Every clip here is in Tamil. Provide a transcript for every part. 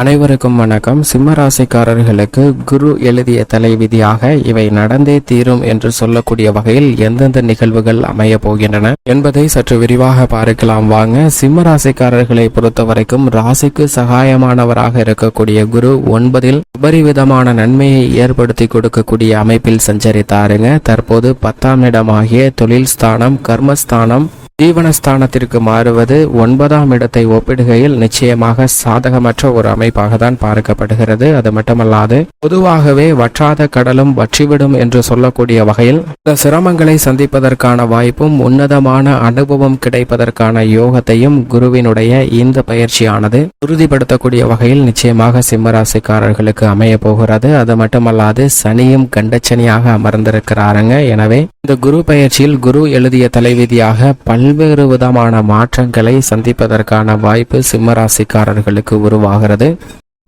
அனைவருக்கும் வணக்கம். சிம்ம ராசிக்காரர்களுக்கு குரு எழுதிய தலைவிதியாக இவை நடந்தே தீரும் என்று சொல்லக்கூடிய வகையில் எந்தெந்த நிகழ்வுகள் அமைய போகின்றன என்பதை சற்று விரிவாக பார்க்கலாம். வாங்க சிம்ம ராசிக்காரர்களை பொறுத்தவரைக்கும் ராசிக்கு சகாயமானவராக இருக்கக்கூடிய குரு ஒன்பதில் உபரிவிதமான நன்மையை ஏற்படுத்தி கொடுக்கக்கூடிய அமைப்பில் சஞ்சரித்தாருங்க. தற்போது பத்தாம் இடமாகிய தொழில் ஸ்தானம் கர்மஸ்தானம் ஜீவனஸ்தானத்திற்கு மாறுவது ஒன்பதாம் இடத்தை ஒப்பிடுகையில் நிச்சயமாக சாதகமற்ற ஒரு அமைப்பாக தான் பார்க்கப்படுகிறது. அது மட்டுமல்லாது பொதுவாகவே வற்றாத கடலும் வற்றிவிடும் என்று சொல்லக்கூடிய வகையில் இந்த சிரமங்களை சந்திப்பதற்கான வாய்ப்பும் உன்னதமான அனுபவம் கிடைப்பதற்கான யோகத்தையும் குருவினுடைய இந்த பயிற்சியானது உறுதிப்படுத்தக்கூடிய வகையில் நிச்சயமாக சிம்மராசிக்காரர்களுக்கு அமைய போகிறது. அது மட்டுமல்லாது சனியும் கண்டச்சனியாக அமர்ந்திருக்கிறாருங்க. எனவே இந்த குரு பயிற்சியில் குரு எழுதிய தலைவிதியாக பல்வேறு விதமான மாற்றங்களை சந்திப்பதற்கான வாய்ப்பு சிம்மராசிக்காரர்களுக்கு உருவாகிறது.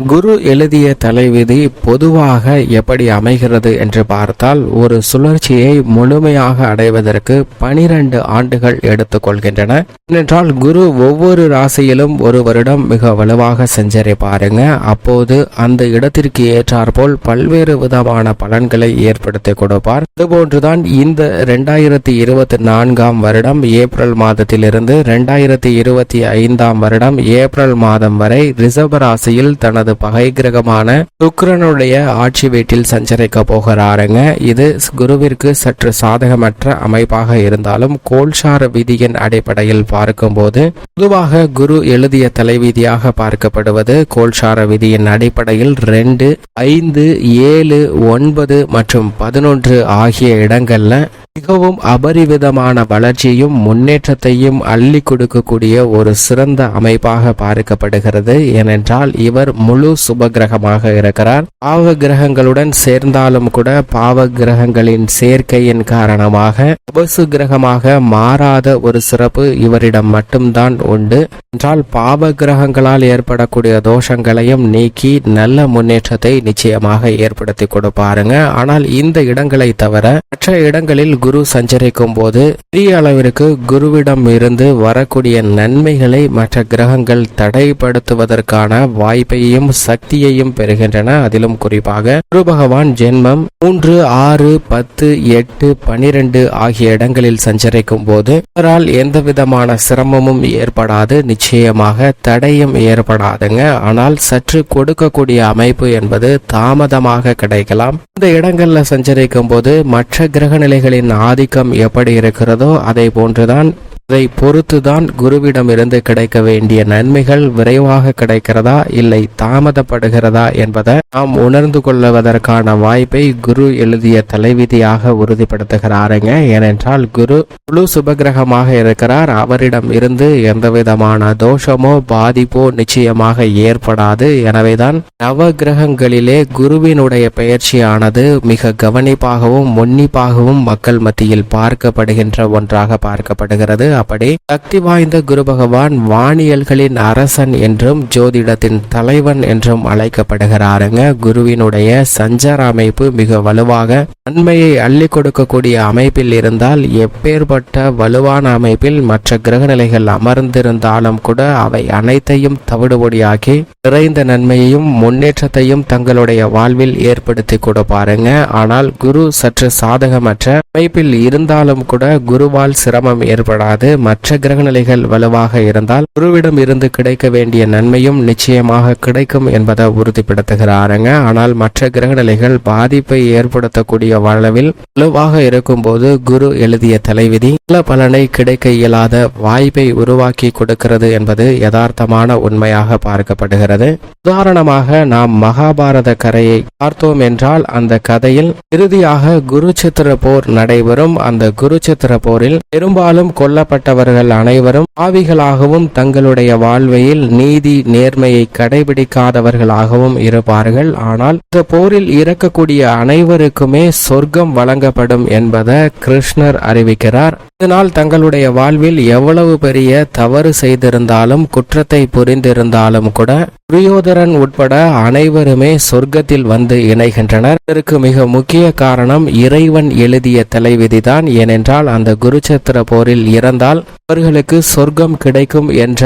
குரு எழுதிய தலைவிதி பொதுவாக எப்படி அமைகிறது என்று பார்த்தால் ஒரு சுழற்சியை முழுமையாக அடைவதற்கு பனிரெண்டு ஆண்டுகள் எடுத்துக்கொள்கின்றன ஏனென்றால் குரு ஒவ்வொரு ராசியிலும் ஒரு வருடம் மிக வலுவாக செஞ்சரிப்பாருங்க அப்போது அந்த இடத்திற்கு ஏற்றாற்போல் பல்வேறு விதமான பலன்களை ஏற்படுத்தி கொடுப்பார். இதுபோன்றுதான் இந்த ரெண்டாயிரத்தி இருபத்தி நான்காம் வருடம் ஏப்ரல் மாதத்திலிருந்து ரெண்டாயிரத்தி இருபத்தி ஐந்தாம் வருடம் ஏப்ரல் மாதம் வரை ரிசர்வ ராசியில் தனது பகை கிரகமான சுக்கரனுடைய ஆட்சி வீட்டில் சஞ்சரிக்க போகிறாருங்க. இது குருவிற்கு சற்று சாதகமற்ற அமைப்பாக இருந்தாலும் கோல்சார விதியின் அடிப்படையில் பார்க்கும்போது பொதுவாக குரு எழுதிய தலைவிதியாக பார்க்கப்படுவது கோல்சார விதியின் அடிப்படையில் ரெண்டு ஐந்து ஏழு ஒன்பது மற்றும் பதினொன்று ஆகிய இடங்கள்ல மிகவும் அபரிவிதமான வளர்ச்சியும் முன்னேற்றத்தையும் அள்ளி கொடுக்கக்கூடிய ஒரு சிறந்த அமைப்பாக பார்க்கப்படுகிறது. ஏனென்றால் இவர் முழு சுப கிரகமாக இருக்கிறார். பாவ கிரகங்களுடன் சேர்ந்தாலும் கூட பாவ கிரகங்களின் சேர்க்கையின் காரணமாக அபசு கிரகமாக மாறாத ஒரு சிறப்பு இவரிடம் மட்டும்தான் உண்டு. என்றால் பாவ கிரகங்களால் ஏற்படக்கூடிய தோஷங்களையும் நீக்கி நல்ல முன்னேற்றத்தை நிச்சயமாக ஏற்படுத்தி கொடுப்பாருங்க. ஆனால் இந்த இடங்களை தவிர மற்ற இடங்களில் குரு சஞ்சரிக்கும் போது பெரிய அளவிற்கு குருவிடம் இருந்து வரக்கூடிய நன்மைகளை மற்ற கிரகங்கள் தடைப்படுத்துவதற்கான வாய்ப்பையும் சக்தியையும் பெறுகின்றன. அதிலும் குறிப்பாக குரு பகவான் ஜென்மம் மூன்று ஆறு பத்து எட்டு பனிரெண்டு ஆகிய இடங்களில் சஞ்சரிக்கும் போது அவரால் எந்த விதமான சிரமமும் ஏற்படாது. நிச்சயமாக தடையும் ஏற்படாதுங்க. ஆனால் சற்று கொடுக்கக்கூடிய அமைப்பு என்பது தாமதமாக கிடைக்கலாம். இந்த இடங்கள்ல சஞ்சரிக்கும் போது மற்ற கிரக நிலைகளின் ஆதிக்கம் எப்படி இருக்கிறதோ அதை போன்றுதான் அதை பொறுத்துதான் குருவிடமிருந்து கிடைக்க வேண்டிய நன்மைகள் விரைவாக கிடைக்கிறதா இல்லை தாமதப்படுகிறதா என்பதை நாம் உணர்ந்து கொள்வதற்கான வாய்ப்பை குரு எழுதிய தலைவிதியாக உறுதிப்படுத்துகிறாருங்க. ஏனென்றால் குரு முழு சுபகிரகமாக இருக்கிறார். அவரிடம் இருந்து எந்த விதமான தோஷமோ பாதிப்போ நிச்சயமாக ஏற்படாது. எனவேதான் நவ கிரகங்களிலே குருவினுடைய பயிற்சியானது மிக கவனிப்பாகவும் உன்னிப்பாகவும் மக்கள் மத்தியில் பார்க்கப்படுகின்ற ஒன்றாக பார்க்கப்படுகிறது. அப்படி சக்தி வாய்ந்த குரு பகவான் வானியல்களின் அரசன் என்றும் ஜோதிடத்தின் தலைவன் என்றும் அழைக்கப்படுகிறாருங்க. குருவினுடைய சஞ்சார அமைப்பு மிக வலுவாக நன்மையை அள்ளி கொடுக்கக்கூடிய அமைப்பில் இருந்தால் எப்பேற்பட்ட வலுவான அமைப்பில் மற்ற கிரகநிலைகள் அமர்ந்திருந்தாலும் கூட அவை அனைத்தையும் தவிடுபொடியாக்கி நிறைந்த நன்மையையும் முன்னேற்றத்தையும் தங்களுடைய வாழ்வில் ஏற்படுத்தி கொடுப்பாருங்க. ஆனால் குரு சற்று சாதகமற்ற அமைப்பில் இருந்தாலும் கூட குருவால் சிரமம் ஏற்படாது. மற்ற கிரகநிலைகள் வலுவாக இருந்தால் குருவிடம் இருந்து கிடைக்க வேண்டிய நன்மையும் நிச்சயமாக கிடைக்கும் என்பதை உறுதிப்படுத்துகிறாருங்க. ஆனால் மற்ற கிரகநிலைகள் பாதிப்பை ஏற்படுத்தக்கூடிய அளவில் வலுவாக இருக்கும்போது குரு எழுதிய தலைவிதி நல்ல பலனை கிடைக்க இயலாத வாய்ப்பை உருவாக்கி கொடுக்கிறது என்பது யதார்த்தமான உண்மையாக பார்க்கப்படுகிறது. உதாரணமாக நாம் மகாபாரத கரையை பார்த்தோம் என்றால் அந்த கதையில் இறுதியாக குருச்சித்திர போர் நடைபெறும். அந்த குருச்சித்திர போரில் பெரும்பாலும் கொல்லப்பட்ட கொல்லப்பட்டவர்கள் அனைவரும் ஆவிகளாகவும் தங்களுடைய வாழ்வையில் நீதி நேர்மையை கடைபிடிக்காதவர்களாகவும் இருப்பார்கள். ஆனால் இந்த போரில் இறக்கக்கூடிய அனைவருக்குமே சொர்க்கம் வழங்கப்படும் என்பதை கிருஷ்ணர் அறிவிக்கிறார். இதனால் தங்களுடைய வாழ்வில் எவ்வளவு பெரிய தவறு செய்திருந்தாலும் குற்றத்தை புரிந்திருந்தாலும் கூட துரியோதரன் உட்பட அனைவருமே சொர்க்கத்தில் வந்து இணைகின்றனர். இதற்கு மிக முக்கிய காரணம் இறைவன் எழுதிய தலைவிதிதான். ஏனென்றால் அந்த குருச்சத்திர போரில் இறந்தால் அவர்களுக்கு சொர்க்கம் கிடைக்கும் என்ற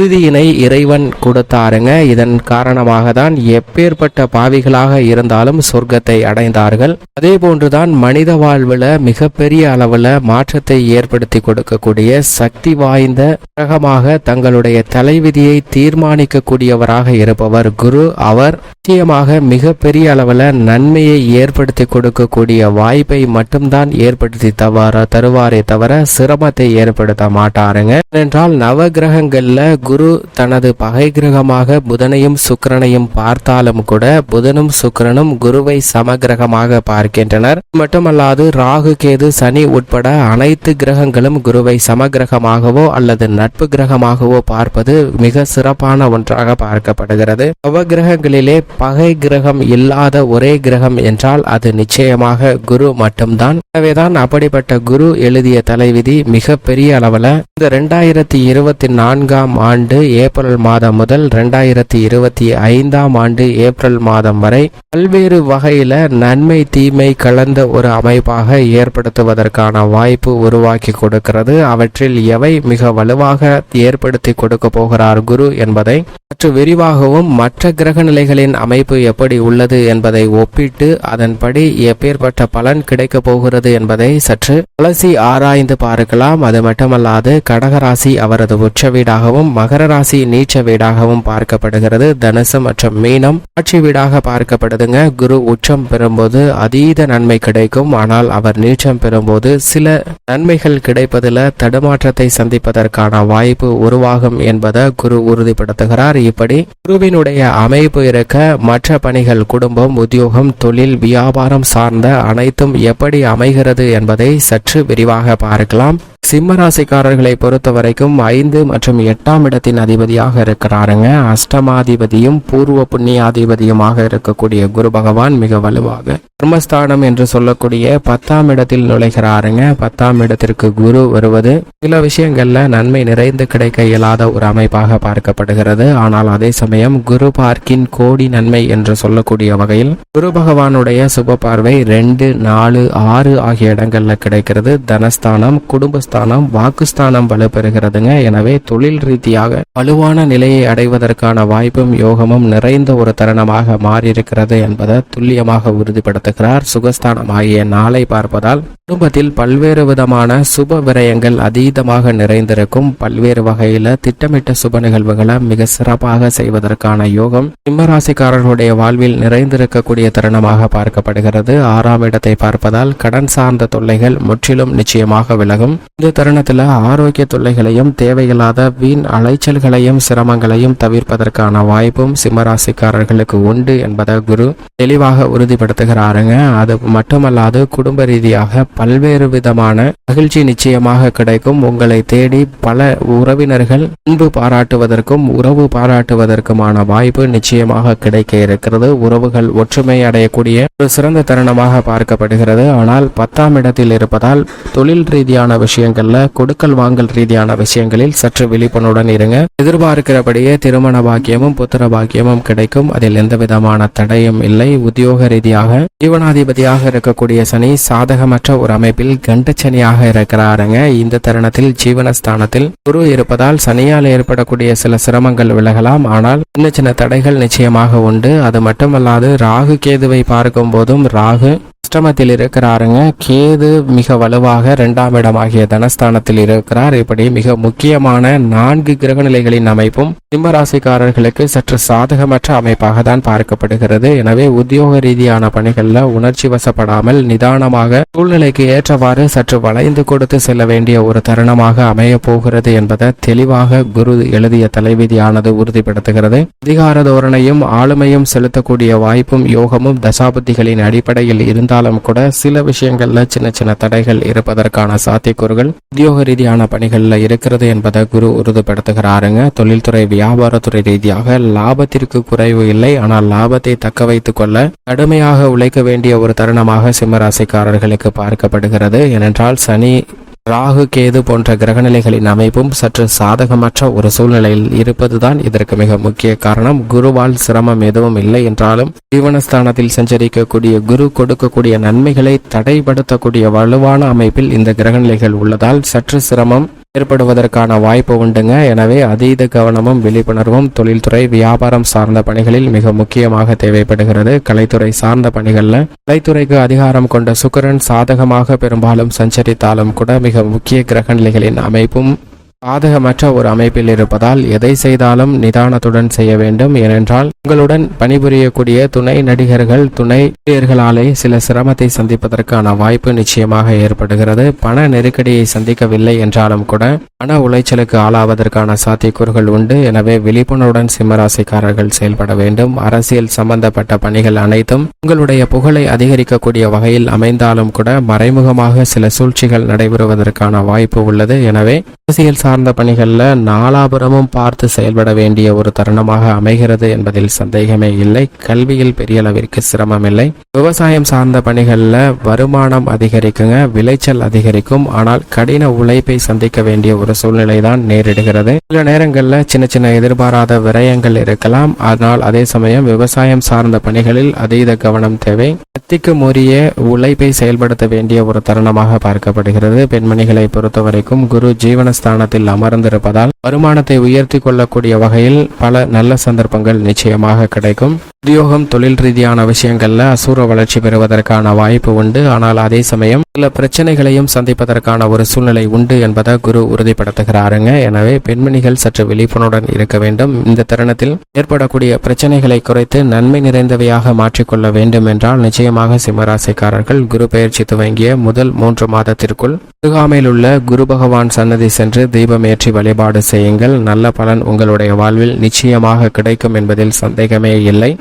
உறுதியினை இறைவன் கொடுத்தாருங்க. இதன் காரணமாக தான் எப்பேற்பட்ட பாவிகளாக இருந்தாலும் சொர்க்கத்தை அடைந்தார்கள். அதே போன்றுதான் மனித வாழ்வில் மிகப்பெரிய அளவில் மாற்றத்தை ஏற்படுத்தி கொடுக்கக்கூடிய சக்தி வாய்ந்த கிரகமாக தங்களுடைய தலைவிதியை தீர்மானிக்கக்கூடியவராக இருப்பவர் குரு. அவர் நிச்சயமாக மிகப்பெரிய அளவில் நன்மையை ஏற்படுத்தி கொடுக்கக்கூடிய வாய்ப்பை மட்டும்தான் ஏற்படுத்தி தவார தருவாரே தவிர சிரமத்தை ஏற்படுத்த மாட்டாருங்க. ஏனென்றால் நவ கிரகங்களில் குரு தனது பகை கிரகமாக புதனையும் சுக்கரனையும் பார்த்தாலும் கூட புதனும் சுக்கரனும் குருவை சமகிரகமாக பார்க்கின்றனர். மட்டுமல்லாது ராகு கேது சனி உட்பட அனைத்து கிரகங்களும் குருவை சமகிரகமாகவோ அல்லது நட்பு கிரகமாகவோ பார்ப்பது மிக சிறப்பான ஒன்றாக பார்க்கப்படுகிறது. நவகிரகங்களிலே பகை கிரகம் இல்லாத ஒரே கிரகம் என்றால் அது நிச்சயமாக குரு மட்டும்தான். எனவேதான் அப்படிப்பட்ட குரு எழுதிய தலைவிதி மிக பெரிய அளவுல. இந்த ரெண்டாயிரத்தி இருபத்தி நான்காம் ஆண்டு ஏப்ரல் மாதம் முதல் ரெண்டாயிரத்தி இருபத்தி ஐந்தாம் ஆண்டு ஏப்ரல் மாதம் வரை பல்வேறு வகையில நன்மை தீமை கலந்த ஒரு அமைப்பாக ஏற்படுத்துவதற்கான வாய்ப்பு உருவாக்கி கொடுக்கிறது. அவற்றில் எவை மிக வலுவாக ஏற்படுத்தி கொடுக்க போகிறார் குரு என்பதை சற்று விரிவாகவும் மற்ற கிரக நிலைகளின் அமைப்பு எப்படி உள்ளது என்பதை ஒப்பிட்டு அதன்படி எப்பேற்பட்ட பலன் கிடைக்கப் போகிறது என்பதை சற்று துளசி ஆராய்ந்து பார்க்கலாம். அது மட்டுமல்லாது கடகராசி அவரது உச்ச வீடாகவும் மகர ராசி நீச்ச வீடாகவும் பார்க்கப்படுகிறது. தனுசு மற்றும் மீனம் ஆட்சி வீடாக பார்க்கப்படுதுங்க. குரு உச்சம் பெறும்போது அதீத நன்மை கிடைக்கும். ஆனால் அவர் நீச்சம் பெறும்போது சில நன்மைகள் கிடைப்பதில் தடுமாற்றத்தை சந்திப்பதற்கான வாய்ப்பு உருவாகும் என்பதை குரு உறுதிப்படுத்துகிறார். இப்படி குருவினுடைய அமைப்பு இருக்க மற்ற பணிகள் குடும்பம் உத்தியோகம் தொழில் வியாபாரம் சார்ந்த அனைத்தும் எப்படி அமைகிறது என்பதை சற்று விரிவாக பார்க்கலாம். சிம்மராசிக்காரர்களை பொறுத்த வரைக்கும் ஐந்து மற்றும் எட்டாம் இடத்தின் அதிபதியாக இருக்கிறாருங்க. அஷ்டமாதிபதியும் பூர்வ புண்ணியாதிபதியுமாக இருக்கக்கூடிய குரு பகவான் மிக வலுவாக கர்மஸ்தானம் என்று சொல்லக்கூடிய பத்தாம் இடத்தில் நுழைகிறாருங்க. பத்தாம் இடத்திற்கு குரு வருவது சில விஷயங்கள்ல நன்மை நிறைந்து கிடைக்க இயலாத ஒரு அமைப்பாக பார்க்கப்படுகிறது. ஆனால் அதே சமயம் குரு பார்க்கின் கோடி நன்மை என்று சொல்லக்கூடிய வகையில் குரு பகவானுடைய சுப பார்வை ரெண்டு நாலு ஆறு ஆகிய இடங்கள்ல கிடைக்கிறது. தனஸ்தானம் குடும்பஸ்தானம் வாக்குஸ்தானம் வலுப்பெறுகிறதுங்க. எனவே தொழில் ரீதியாக வலுவான நிலையை அடைவதற்கான வாய்ப்பும் யோகமும் நிறைந்த ஒரு தருணமாக மாறியிருக்கிறது என்பதை துல்லியமாக உறுதிப்படுத்துகிறார் சுகஸ்தானம் ஆகிய நாளை பார்ப்பதால் குடும்பத்தில் பல்வேறு விதமான சுப விரயங்கள் அதீதமாக நிறைந்திருக்கும். பல்வேறு வகையில திட்டமிட்ட சுப நிகழ்வுகளை மிக சிறப்பாக செய்வதற்கான யோகம் சிம்மராசிக்காரர்களுடைய வாழ்வில் நிறைந்திருக்கக்கூடிய தருணமாக பார்க்கப்படுகிறது. ஆறாம் இடத்தை பார்ப்பதால் கடன் சார்ந்த தொல்லைகள் முற்றிலும் நிச்சயமாக விலகும். இந்த தருணத்தில் ஆரோக்கிய தொல்லைகளையும் தேவையில்லாத வீண் அலைச்சல்களையும் சிரமங்களையும் தவிர்ப்பதற்கான வாய்ப்பும் சிம்மராசிக்காரர்களுக்கு உண்டு என்பதை குரு தெளிவாக உறுதிப்படுத்துகிறாருங்க. அது மட்டுமல்லாது குடும்ப ரீதியாக பல்வேறு விதமான மகிழ்ச்சி நிச்சயமாக கிடைக்கும். உங்களை தேடி பல உறவினர்கள் அன்பு பாராட்டுவதற்கும் உறவு பாராட்டுவதற்குமான வாய்ப்பு நிச்சயமாக கிடைக்க இருக்கிறது. உறவுகள் ஒற்றுமை அடையக்கூடிய ஒரு சிறந்த தருணமாக பார்க்கப்படுகிறது. ஆனால் பத்தாம் இடத்தில் இருப்பதால் தொழில் ரீதியான விஷயம் விஷயங்கள்ல கொடுக்கல் வாங்கல் ரீதியான விஷயங்களில் சற்று விழிப்புணர்வுடன் இருங்க. எதிர்பார்க்கிறபடியே திருமண பாக்கியமும் புத்திர பாக்கியமும் கிடைக்கும். அதில் எந்த விதமான தடையும் இல்லை. உத்தியோக ரீதியாக ஜீவனாதிபதியாக இருக்கக்கூடிய சனி சாதகமற்ற ஒரு அமைப்பில் கண்டச்சனியாக இருக்கிறாருங்க. இந்த தருணத்தில் ஜீவனஸ்தானத்தில் குரு இருப்பதால் சனியால் ஏற்படக்கூடிய சில சிரமங்கள் விலகலாம். ஆனால் சின்ன சின்ன தடைகள் நிச்சயமாக உண்டு. அது மட்டுமல்லாது ராகு கேதுவை பார்க்கும் போதும் ராகு அஷ்டமத்தில் இருக்கிறாருங்க. கேது மிக வலுவாக இரண்டாம் இடமாகிய தனஸ்தானத்தில் இருக்கிறார். இப்படி மிக முக்கியமான நான்கு கிரகநிலைகளின் அமைப்பும் சிம்மராசிக்காரர்களுக்கு சற்று சாதகமற்ற அமைப்பாக தான் பார்க்கப்படுகிறது. எனவே உத்தியோக ரீதியான பணிகள்ல உணர்ச்சி வசப்படாமல் நிதானமாக சூழ்நிலைக்கு ஏற்றவாறு சற்று வளைந்து கொடுத்து செல்ல வேண்டிய ஒரு தருணமாக அமைய போகிறது என்பதை தெளிவாக குரு எழுதிய தலைவிதியானது உறுதிப்படுத்துகிறது. அதிகார தோரணையும் ஆளுமையும் செலுத்தக்கூடிய வாய்ப்பும் யோகமும் தசாபுத்திகளின் அடிப்படையில் இருந்தால் இருந்தாலும் கூட சில விஷயங்கள்ல சின்ன சின்ன தடைகள் இருப்பதற்கான சாத்தியக்கூறுகள் உத்தியோக ரீதியான பணிகள்ல இருக்கிறது என்பதை குரு உறுதிப்படுத்துகிறாருங்க. தொழில்துறை வியாபாரத்துறை ரீதியாக லாபத்திற்கு குறைவு இல்லை. ஆனால் லாபத்தை தக்க வைத்துக் கொள்ள கடுமையாக உழைக்க வேண்டிய ஒரு தருணமாக சிம்மராசிக்காரர்களுக்கு பார்க்கப்படுகிறது. ஏனென்றால் சனி ராகு கேது போன்ற கிரகநிலைகளின் அமைப்பும் சற்று சாதகமற்ற ஒரு சூழ்நிலையில் இருப்பதுதான் இதற்கு மிக முக்கிய காரணம். குருவால் சிரமம் எதுவும் இல்லை என்றாலும் ஜீவனஸ்தானத்தில் சஞ்சரிக்கக்கூடிய குரு கொடுக்கக்கூடிய நன்மைகளை தடைப்படுத்தக்கூடிய வலுவான அமைப்பில் இந்த கிரகநிலைகள் உள்ளதால் சற்று சிரமம். ஏற்படுவதற்கான வாய்ப்பு உண்டுங்க. எனவே அதீத கவனமும் விழிப்புணர்வும் தொழில்துறை வியாபாரம் சார்ந்த பணிகளில் மிக முக்கியமாக தேவைப்படுகிறது. கலைத்துறை சார்ந்த பணிகளில் கலைத்துறைக்கு அதிகாரம் கொண்ட சுக்கரன் சாதகமாக பெரும்பாலும் சஞ்சரித்தாலும் கூட மிக முக்கிய கிரக நிலைகளின் அமைப்பும் சாதகமற்ற ஒரு அமைப்பில் இருப்பதால் எதை செய்தாலும் நிதானத்துடன் செய்ய வேண்டும். ஏனென்றால் உங்களுடன் பணிபுரியக்கூடிய துணை நடிகர்கள் துணை ஊழியர்களாலே சில சிரமத்தை சந்திப்பதற்கான வாய்ப்பு நிச்சயமாக ஏற்படுகிறது. பண நெருக்கடியை சந்திக்கவில்லை என்றாலும் கூட பண உளைச்சலுக்கு ஆளாவதற்கான சாத்தியக்கூறுகள் உண்டு. எனவே விழிப்புணர்வுடன் சிம்மராசிக்காரர்கள் செயல்பட வேண்டும். அரசியல் சம்பந்தப்பட்ட பணிகள் அனைத்தும் உங்களுடைய புகழை அதிகரிக்கக்கூடிய வகையில் அமைந்தாலும் கூட மறைமுகமாக சில சூழ்ச்சிகள் நடைபெறுவதற்கான வாய்ப்பு உள்ளது. எனவே அரசியல் சார்ந்த பணிகளில் நாலாபுரமும் பார்த்து செயல்பட வேண்டிய ஒரு தருணமாக அமைகிறது என்பதில் சந்தேகமே இல்லை. கல்வியில் பெரிய அளவிற்கு சிரமம் இல்லை விவசாயம் சார்ந்த பணிகளில் வருமானம் அதிகரிக்குங்க விளைச்சல் அதிகரிக்கும். ஆனால் கடின உழைப்பை சந்திக்க வேண்டிய ஒரு சூழ்நிலை தான் நேரிடுகிறது. சில நேரங்களில் சின்ன சின்ன எதிர்பாராத விரயங்கள் இருக்கலாம். ஆனால் அதே சமயம் விவசாயம் சார்ந்த பணிகளில் அதீத கவனம் தேவை. சக்திக்கு முறிய உழைப்பை செயல்படுத்த வேண்டிய ஒரு தருணமாக பார்க்கப்படுகிறது. பெண்மணிகளை பொறுத்தவரைக்கும் குரு ஜீவனஸ்தானத்தில் அமர்ந்திருப்பதால் வருமானத்தை உயர்த்தி கொள்ளக்கூடிய வகையில் பல நல்ல சந்தர்ப்பங்கள் நிச்சயமாக கிடைக்கும். உத்தியோகம் தொழில் ரீதியான விஷயங்கள்ல அசூர வளர்ச்சி பெறுவதற்கான வாய்ப்பு உண்டு. ஆனால் அதே சமயம் சில பிரச்சனைகளையும் சந்திப்பதற்கான ஒரு சூழ்நிலை உண்டு என்பதை குரு உறுதிப்படுத்துகிறாருங்க. எனவே பெண்மணிகள் சற்று விழிப்புணர்வுடன் இருக்க வேண்டும். இந்த தருணத்தில் ஏற்படக்கூடிய பிரச்சனைகளை குறைத்து நன்மை நிறைந்தவையாக மாற்றிக்கொள்ள வேண்டும் என்றால் நிச்சயமாக சிம்மராசிக்காரர்கள் குரு பெயர்ச்சி துவங்கிய முதல் மூன்று மாதத்திற்குள் அருகாமையில் உள்ள குரு பகவான் சன்னதி சென்று தீபம் ஏற்றி வழிபாடு செய்யுங்கள். நல்ல பலன் உங்களுடைய வாழ்வில் நிச்சயமாக கிடைக்கும் என்பதில் சந்தேகமே இல்லை.